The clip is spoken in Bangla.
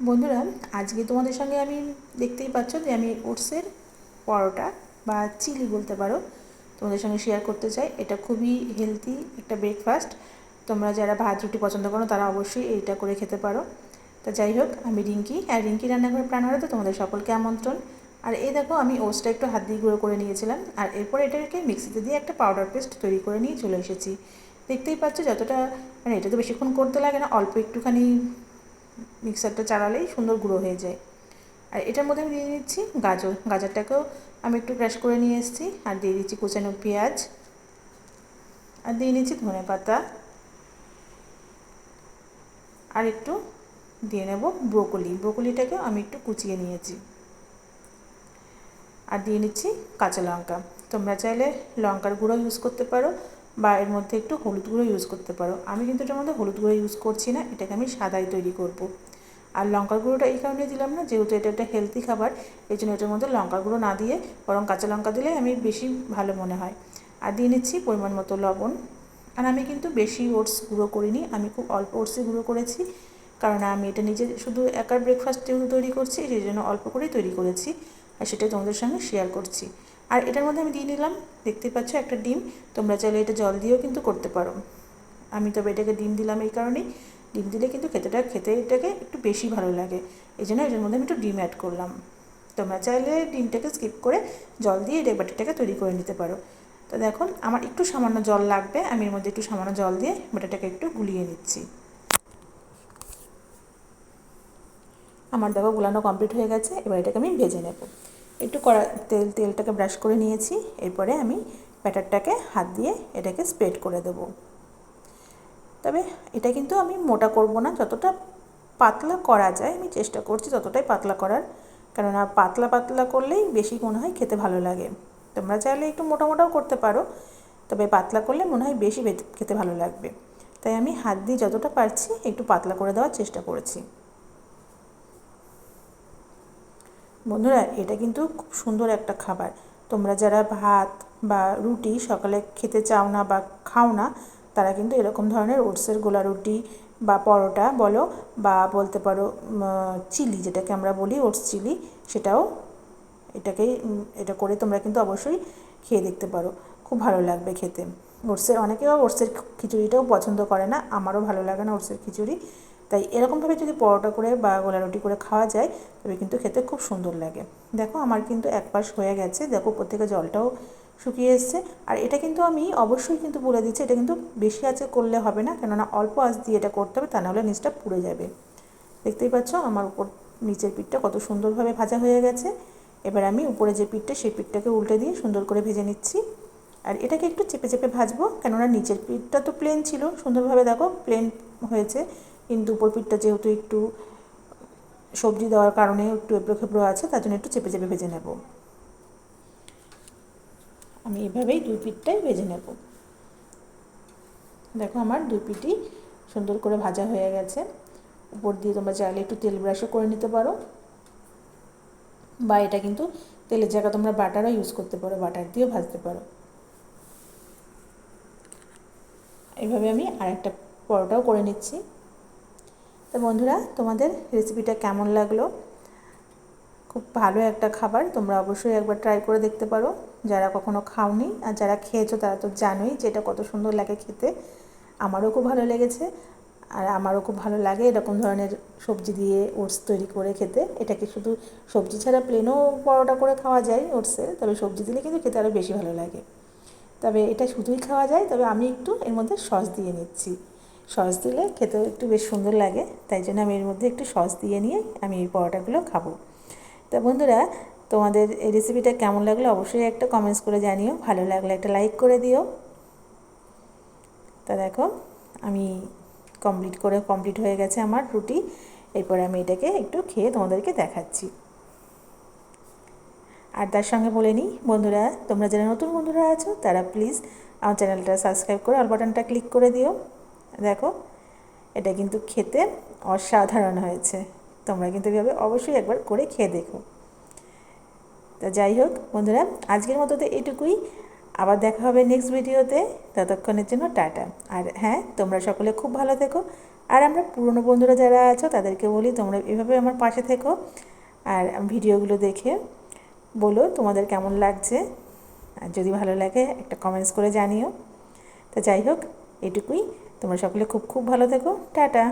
বন্ধুরা, আজকে তোমাদের সঙ্গে আমি দেখতেই পাচ্ছ যে আমি ওটসের পরোটা বা চিলি বলতে পারো তোমাদের সঙ্গে শেয়ার করতে চাই। এটা খুবই হেলদি একটা ব্রেকফাস্ট তোমরা যারা ভাত, রুটি পছন্দ করো, তারা অবশ্যই এইটা করে খেতে পারো। তা যাই হোক, আমি রিঙ্কি। আর রিঙ্কি রান্নাঘরে প্রাণ হারাতে তোমাদের সকলকে আমন্ত্রণ। আর এই দেখো, আমি ওটসটা একটু হাত দিয়ে গুঁড়ো করে নিয়েছিলাম। আর এরপর এটাকে মিক্সিতে দিয়ে একটা পাউডার পেস্ট তৈরি করে নিয়ে চলে এসেছি। দেখতেই পাচ্ছ যতটা মানে এটা তো বেশিক্ষণ করতে লাগে না, অল্প একটুখানি মিক্সারটা চালালেই সুন্দর গুঁড়ো হয়ে যায়। আর এটার মধ্যে আমি দিয়ে দিচ্ছি গাজর। গাজরটাকেও আমি একটু ক্র্যাশ করে নিয়ে এসেছি। আর দিয়ে দিচ্ছি কুচানো পেঁয়াজ। আর দিয়ে নিচ্ছি ধনে পাতা। আর একটু দিয়ে নেব ব্রোকলি। ব্রোকলিটাকেও আমি একটু কুচিয়ে নিয়েছি। আর দিয়ে নিচ্ছি কাঁচা লঙ্কা। তোমরা চাইলে লঙ্কার গুঁড়ো ইউজ করতে পারো। বা এর মধ্যে একটু হলুদ গুঁড়ো ইউজ করতে পারো। আমি কিন্তু এটার মধ্যে হলুদ গুঁড়ো ইউজ করছি না, এটাকে আমি সাদাই তৈরি করব। আর লঙ্কার গুঁড়োটা এই কারণে দিলাম না, যেহেতু এটা একটা হেলদি খাবার, এই জন্য এটার মধ্যে লঙ্কার গুঁড়ো না দিয়ে বরং কাঁচা লঙ্কা দিলে আমি বেশি ভালো মনে হয়। আর দিয়ে নিচ্ছি পরিমাণ মতো লবণ। আর আমি কিন্তু বেশি ওটস গুঁড়ো করিনি, আমি খুব অল্প ওটসই গুঁড়ো করেছি, কারণ আমি এটা নিজে শুধু একার ব্রেকফাস্ট তৈরি করছি, সেই জন্য অল্প করেই তৈরি করেছি। আর সেটা তোমাদের সঙ্গে শেয়ার করছি। আর এটার মধ্যে আমি দিয়ে নিলাম দেখতে পাচ্ছ একটা ডিম, তোমরা চাইলে এটা জল দিয়েও কিন্তু করতে পারো। আমি তবে এটাকে ডিম দিলাম এই কারণেই। ডিম দিলে কিন্তু খেতেটা, খেতে এটাকে একটু বেশি ভালো লাগে। এই জন্য এটার মধ্যে আমি একটু ডিম অ্যাড করলাম। তোমরা চাইলে ডিমটাকে স্কিপ করে জল দিয়ে এটা বাটিটাকে তৈরি করে নিতে পারো। তো দেখো, আমার একটু সামান্য জল লাগবে, আমি এর মধ্যে একটু সামান্য জল দিয়ে বাটাটাকে একটু গুলিয়ে নিচ্ছি। আমার দেখো গুলানো কমপ্লিট হয়ে গেছে, এবার এটাকে আমি ভেজে নেব। একটু কড়া তেল, তেলটাকে ব্রাশ করে নিয়েছি। এরপরে আমি ব্যাটারটাকে হাত দিয়ে এটাকে স্প্রেড করে দেব। তবে এটা কিন্তু আমি মোটা করব না, যতটা পাতলা করা যায় আমি চেষ্টা করছি ততটাই পাতলা করার। কেননা পাতলা পাতলা করলেই বেশি মনে হয় খেতে ভালো লাগে। তোমরা চাইলে একটু মোটা মোটাও করতে পারো, তবে পাতলা করলে মনে হয় বেশি খেতে ভালো লাগবে। তাই আমি হাত দিয়ে যতটা পারছি একটু পাতলা করে দেওয়ার চেষ্টা করেছি। বন্ধুরা, এটা কিন্তু খুব সুন্দর একটা খাবার। তোমরা যারা ভাত বা রুটি সকালে খেতে চাও না বা খাও না, তারা কিন্তু এরকম ধরনের ওটসের গোলা রুটি বা পরোটা বলো বা বলতে পারো চিলি, যেটাকে আমরা বলি ওটস চিলি, সেটাও এটাকেই এটা করে তোমরা কিন্তু অবশ্যই খেয়ে দেখতে পারো। খুব ভালো লাগবে খেতে। ওটসের, অনেকে ওটসের খিচুড়িটাও পছন্দ করে না। আমারও ভালো লাগে না ওটসের খিচুড়ি। তাই এরকমভাবে যদি পরোটা করে বা গোলা রুটি করে খাওয়া যায়, তবে কিন্তু খেতে খুব সুন্দর লাগে। দেখো, আমার কিন্তু এক পাশ হয়ে গেছে। দেখো প্রত্যেকে জলটাও শুকিয়ে এসছে। আর এটা কিন্তু আমি অবশ্যই কিন্তু বলে দিচ্ছি, এটা কিন্তু বেশি আঁচে করলে হবে না। কেননা, অল্প আঁচ দিয়ে এটা করতে হবে, তা নাহলে নিচটা পুড়ে যাবে। দেখতেই পাচ্ছ, আমার উপর নিচের পিঠটা কত সুন্দরভাবে ভাজা হয়ে গেছে। এবার আমি উপরে যে পিঠটা, সেই পিঠটাকে উল্টে দিয়ে সুন্দর করে ভেজে নিচ্ছি। আর এটাকে একটু চেপে চেপে ভাজবো, কেননা, নিচের পিঠটা তো প্লেন ছিল। সুন্দরভাবে দেখো প্লেন হয়েছে। কিন্তু উপর পিঠটা যেহেতু একটু সবজি দেওয়ার কারণে একটু এবড়ো খেবড়ো আছে, তার জন্য একটু চেপে চেপে ভেজে নেব। আমি এভাবেই দুই পিঠটাই ভেজে নেব। দেখো আমার দুই পিঠই সুন্দর করে ভাজা হয়ে গেছে। উপর দিয়ে তোমরা চাইলে একটু তেল ব্রাশও করে নিতে পারো। বা এটা কিন্তু তেলের জায়গা তোমরা বাটারও ইউজ করতে পারো, বাটার দিয়েও ভাজতে পারো। এইভাবে আমি আরেকটা পরোটাও করে নিচ্ছি। তো বন্ধুরা, তোমাদের রেসিপিটা কেমন লাগল? খুব ভালো একটা খাবার, তোমরা অবশ্যই একবার ট্রাই করে দেখতে পারো। যারা কখনো খাওনি আর যারা খেয়েছো, তারা তো জানোই যে এটা কত সুন্দর লাগে খেতে। আমারও খুব ভালো লেগেছে আর আমারও খুব ভালো লাগে এরকম ধরনের সবজি দিয়ে ওটস তৈরি করে খেতে। এটাকে শুধু সবজি ছাড়া প্লেনও পরোটা করে খাওয়া যায় ওটসের তবে সবজি দিলে কিন্তু খেতে আরও বেশি ভালো লাগে। তবে এটা শুধুই খাওয়া যায়, তবে আমি একটু এর মধ্যে সস দিয়ে নিচ্ছি। সস দিলে খেতেও একটু বেশ সুন্দর লাগে। তাই জন্য আমি এর মধ্যে একটু সস দিয়ে নিয়ে আমি এই পরোটাগুলো খাব। তা বন্ধুরা, তোমাদের এই রেসিপিটা কেমন লাগল অবশ্যই একটা কমেন্টস করে জানিও। ভালো লাগলে একটা লাইক করে দিও। তা দেখো, আমি কমপ্লিট করে কমপ্লিট হয়ে গেছে আমার রুটি। এরপরে আমি এটাকে একটু খেয়ে তোমাদেরকে দেখাচ্ছি। আর তার সঙ্গে বলে নিই, বন্ধুরা, তোমরা যারা নতুন বন্ধুরা আছো, তারা প্লিজ আমার চ্যানেলটা সাবস্ক্রাইব করে অল বাটনটা ক্লিক করে দিও। দেখো, এটা কিন্তু খেতে অসাধারণ হয়েছে। তোমরা কিন্তু এভাবে অবশ্যই একবার করে খেয়ে দেখো। তা যাই হোক, বন্ধুরা, আজকের মতো তো এইটুকুই আবার দেখা হবে নেক্সট ভিডিওতে ততক্ষণের জন্য টাটা। আর হ্যাঁ তোমরা সকলে খুব ভালো থেকো। আর আমরা পুরনো বন্ধুরা যারা আছো, তাদেরকে বলি তোমরা এভাবে আমার পাশে থেকো। আর ভিডিওগুলো দেখে বলো তোমাদের কেমন লাগছে। আর যদি ভালো লাগে, একটা কমেন্টস করে জানিও। তো যাই হোক, এটুকুই। তোমরা সকলে খুব খুব ভালো থেকো। টাটা।